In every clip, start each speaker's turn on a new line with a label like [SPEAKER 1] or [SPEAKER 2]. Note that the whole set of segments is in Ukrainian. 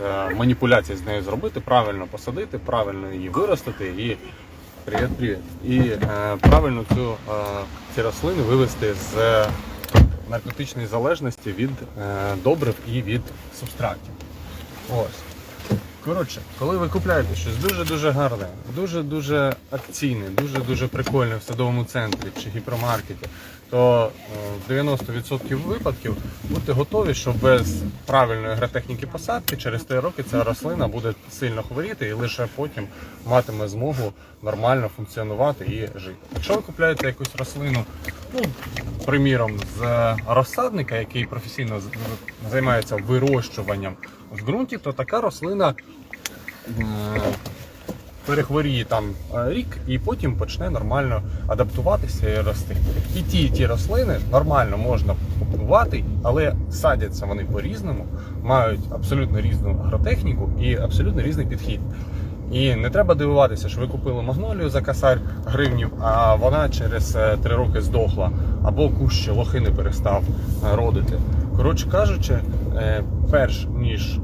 [SPEAKER 1] е, маніпуляції з нею зробити, правильно посадити, правильно її виростити і привіт, привіт. І е, правильно цю, е, ці рослини вивести з наркотичної залежності від е, добрив і від субстратів. Ось. Коротше, коли ви купляєте щось дуже-дуже гарне, дуже-дуже акційне, дуже-дуже прикольне в садовому центрі чи гіпермаркеті, то е, в 90% випадків будьте готові, що без правильної агротехніки посадки через 3 роки ця рослина буде сильно хворіти і лише потім матиме змогу нормально функціонувати і жити. Якщо ви купляєте якусь рослину, ну, приміром, з розсадника, який професійно займається вирощуванням в ґрунті, то така рослина е, перехворіє там е, рік і потім почне нормально адаптуватися і рости. І ті, і ті рослини нормально можна купувати, але садяться вони по-різному, мають абсолютно різну агротехніку і абсолютно різний підхід. І не треба дивуватися, що ви купили магнолію за косарь гривнів, а вона через е, три роки здохла, або кущ ще лохини перестав родити. Коротше кажучи, е, перш ніж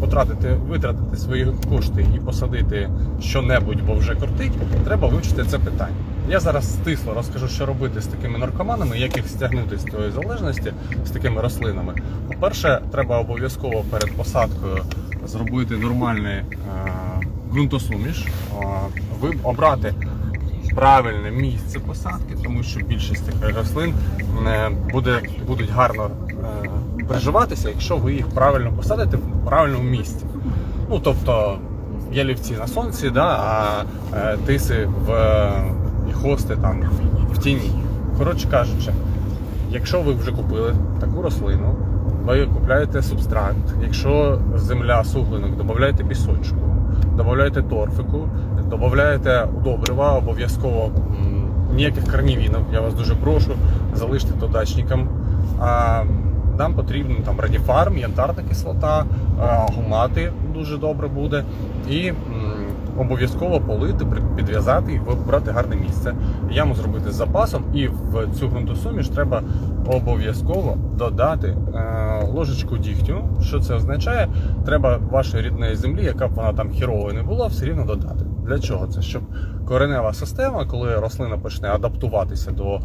[SPEAKER 1] потратити, витратити свої кошти і посадити що-небудь, бо вже кортить, треба вивчити це питання. Я зараз стисло розкажу, що робити з такими наркоманами, як їх стягнути з тої залежності з такими рослинами. По-перше, треба обов'язково перед посадкою зробити нормальний е, ґрунтосуміш, е, обрати правильне місце посадки, тому що більшість цих рослин е, буде, будуть гарно е, приживатися, якщо ви їх правильно посадите в правильному місці. Ну тобто ялівці на сонці, да, а е, тиси в е, і хости там в тіні. Коротше кажучи, якщо ви вже купили таку рослину, ви купляєте субстрат. Якщо земля суглинок, додаєте пісочку, додаєте торфику, додаєте добрива, обов'язково ніяких карнівінок, я вас дуже прошу, залиште то дачникам. А нам потрібно там радіфарм, янтарна кислота, гумати дуже добре буде. І обов'язково полити, підв'язати і вибрати гарне місце. Яму зробити з запасом, і в цю ґрунтосуміш треба обов'язково додати е, ложечку дігтю. Що це означає? Треба вашої рідної землі, яка б вона там хіровою не була, все рівно додати. Для чого це? Щоб коренева система, коли рослина почне адаптуватися до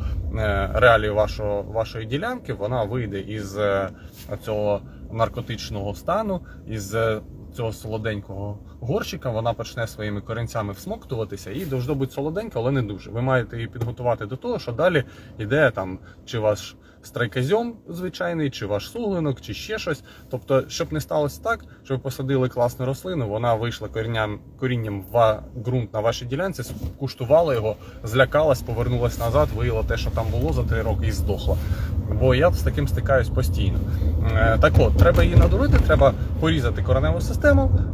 [SPEAKER 1] реалії вашого, вашої ділянки, вона вийде із е, цього наркотичного стану, із е, цього солоденького горщика, вона почне своїми корінцями всмоктуватися і должно бути солоденька, але не дуже. Ви маєте її підготувати до того, що далі йде там чи ваш страйказьом звичайний, чи ваш суглинок, чи ще щось. Тобто, щоб не сталося так, що ви посадили класну рослину, вона вийшла корінням, корінням в ґрунт на вашій ділянці, куштувала його, злякалась, повернулась назад, виїла те, що там було за три роки, і здохла. Бо я з таким стикаюсь постійно. Е, Так от, треба її надурити, треба порізати кореневу систему,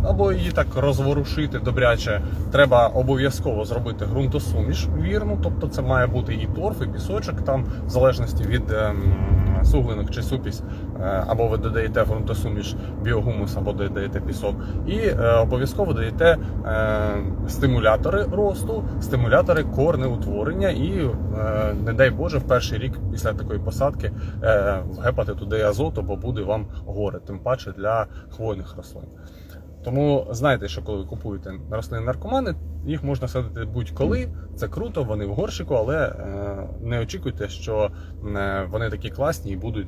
[SPEAKER 1] або її так розворушити добряче. Треба обов'язково зробити ґрунтосуміш вірну, тобто це має бути і торф, і пісочок, там в залежності від ем, суглинок чи супісь, е, або ви додаєте ґрунтосуміш біогумус, або додаєте пісок, і е, обов'язково даєте е, стимулятори росту, стимулятори корнеутворення, і не дай Боже, в перший рік після такої посадки вгепати туди азоту, бо буде вам горе, тим паче для хвойних рослин. Тому знайте, що коли ви купуєте рослини наркомани, їх можна садити будь-коли. Це круто, вони в горщику, але е, не очікуйте, що е, вони такі класні і будуть.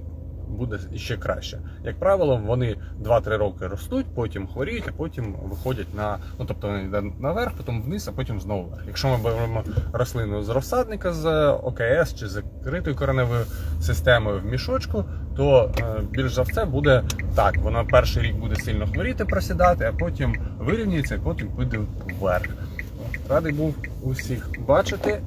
[SPEAKER 1] Буде ще краще. Як правило, вони 2-3 роки ростуть, потім хворіють, а потім виходять на ну тобто вони йдуть наверх, потім вниз, а потім знову вверх. Якщо ми беремо рослину з розсадника з ОКС чи з закритою кореневою системою в мішочку, то е, більш за все буде так. Вона перший рік буде сильно хворіти, просідати, а потім вирівнюється, і потім піде вверх. Радий був усіх бачити